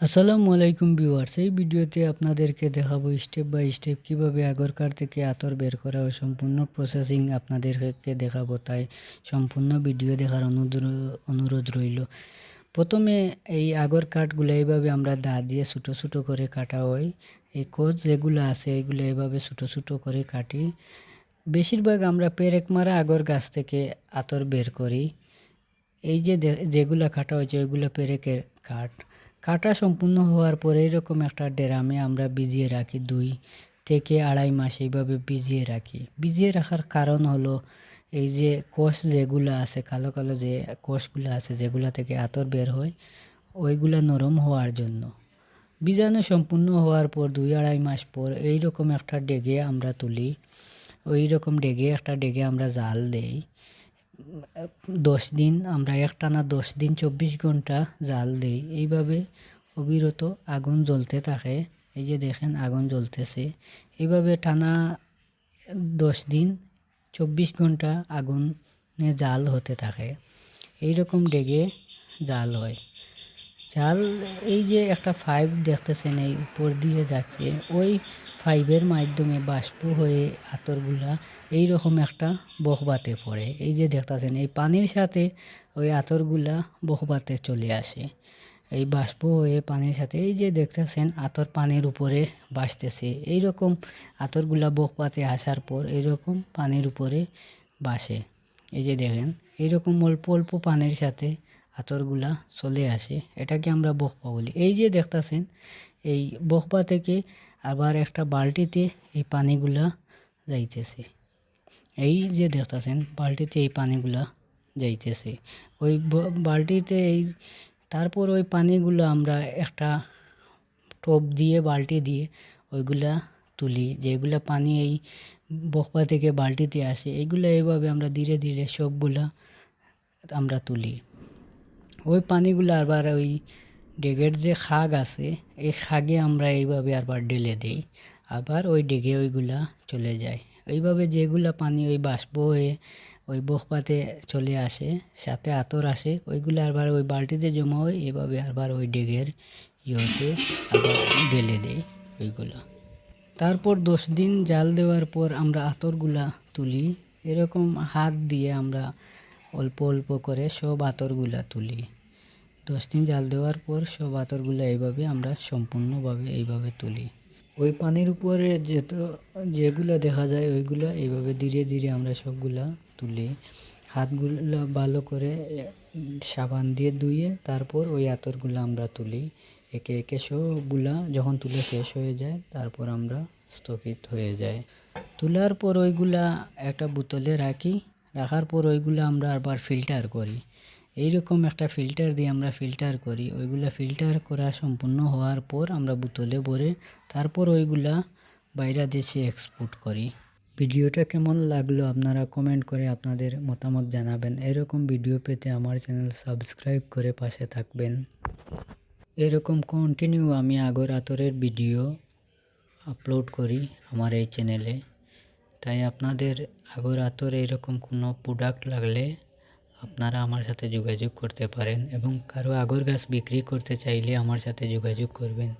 আসসালামু আলাইকুম ভিউয়ার্স, এই ভিডিওতে আপনাদেরকে দেখাবো স্টেপ বাই স্টেপ কীভাবে আগরকার থেকে আতর বের করা হয় সম্পূর্ণ প্রসেসিং আপনাদেরকে দেখাবো। তাই সম্পূর্ণ ভিডিও দেখার অনুরোধ রইল। প্রথমে এই আগর কাঠগুলো এইভাবে আমরা দা দিয়ে ছোটো ছোটো করে কাটা হয়। এই কোচ যেগুলো আছে এইগুলো এইভাবে ছোটো ছোটো করে কাটি। বেশিরভাগ আমরা পেরেক মারা আগর গাছ থেকে আতর বের করি। এই যে যেগুলা কাটা হয়েছে ওইগুলো পেরেকের কাঠ। কাটা সম্পূর্ণ হওয়ার পরে এরকম একটা ড্রামে আমরা ভিজিয়ে রাখি দুই থেকে আড়াই মাস এইভাবে ভিজিয়ে রাখি। ভিজিয়ে রাখার কারণ হলো এই যে কোষ যেগুলো আছে, কালো কালো যে কোষগুলো আছে, যেগুলা থেকে আতর বের হয়, ওইগুলা নরম হওয়ার জন্য। বীজাণু সম্পূর্ণ হওয়ার পর দুই আড়াই মাস পর এই রকম একটা ডেগে আমরা তুলি। ওই রকম ডেগে একটা ডেগে আমরা জাল দেই। দশ দিন, আমরা একটানা দশ দিন চব্বিশ ঘণ্টা জাল দিই। এইভাবে অবিরত আগুন জ্বলতে থাকে। এই যে দেখেন আগুন জ্বলতেছে। এইভাবে টানা দশ দিন চব্বিশ ঘণ্টা আগুনে জাল হতে থাকে। এই রকম ডেগে জাল হয়। জাল, এই যে একটা পাইপ দেখতেছেন, এই উপর দিয়ে যাচ্ছে। ওই পাইপের মাধ্যমে বাষ্প হয়ে আতরগুলা এই রকম একটা বহবাতে পড়ে। এই যে দেখতেছেন, এই পানির সাথে ওই আতরগুলা বহবাতে চলে আসে। এই বাষ্প হয়ে পানির সাথে, এই যে দেখতেছেন, আতর পানির উপরে বাসতেছে। এই রকম আতরগুলা বকপাতে আসার পর এই রকম পানির উপরে বাসে। এই যে দেখেন, এইরকম অল্প অল্প পানির সাথে আতরগুলা চলে আসে। এটাকে আমরা বকপা বলি। এই যে দেখতাছেন, এই বকপা থেকে আবার একটা বালতিতে এই পানিগুলা যাইতেছে। এই যে দেখতাছেন, বালতিতে এই পানিগুলা যাইতেছে। ওই ব- বালতিতে এই, তারপর ওই পানিগুলো আমরা একটা টোপ দিয়ে, বালতি দিয়ে ওইগুলা তুলি। যেগুলা পানি এই বকপা থেকে বালতিতে আসে এইগুলো এইভাবে আমরা ধীরে ধীরে সবগুলা আমরা তুলি। ওই পানিগুলো আবার ওই ডেগের যে খাগ আছে, এই খাগে আমরা এইভাবে আবার ঢেলে দিই। আবার ওই ডেগে ওইগুলা চলে যায়। ওইভাবে যেগুলা পানি ওই বাষ্প হয়ে ওই বকপাতে চলে আসে, সাথে আতর আসে, ওইগুলো আবার ওই বালতিতে জমা হয় এভাবে আবার ওই ডেগের ইয়েতে আবার ঢেলে দেয় ওইগুলা। তারপর দশ দিন জাল দেওয়ার পর আমরা আতরগুলা তুলি। এরকম হাত দিয়ে আমরা অল্প অল্প করে সব আতরগুলা তুলি। দশ দিন জাল দেওয়ার পর সব আতরগুলো এইভাবে আমরা সম্পূর্ণভাবে এইভাবে তুলি। ওই পানির উপরে যেত, যেগুলো দেখা যায় ওইগুলো এইভাবে ধীরে ধীরে আমরা সবগুলা তুলি। হাতগুলো ভালো করে সাবান দিয়ে ধুয়ে তারপর ওই আতরগুলো আমরা তুলি। একে একে সবগুলা যখন তুলে শেষ হয়ে যায়, তারপর আমরা স্থগিত হয়ে যায়। তোলার পর ওইগুলা একটা বোতলে রাখি। রাখার পর ওইগুলো আমরা আবার ফিল্টার করি। এইরকম একটা ফিল্টার দিয়ে আমরা ফিল্টার করি। ওইগুলা ফিল্টার করা সম্পূর্ণ হওয়ার পর আমরা বোতলে ভরে তারপর ওইগুলা বাইরে দেশে এক্সপোর্ট করি। ভিডিওটা কেমন লাগল আপনারা কমেন্ট করে আপনাদের মতামত জানাবেন। এরকম ভিডিও পেতে আমার চ্যানেল সাবস্ক্রাইব করে পাশে থাকবেন। এরকম কন্টিনিউ আমি আগর আতরের ভিডিও আপলোড করি আমার এই চ্যানেলে তাই আপনাদের আগর আতর এরকম কোনো প্রোডাক্ট লাগলে আপনারা আমার সাথে যোগাযোগ করতে পারেন এবং কারও আগর গাছ বিক্রি করতে চাইলে আমার সাথে যোগাযোগ করবেন।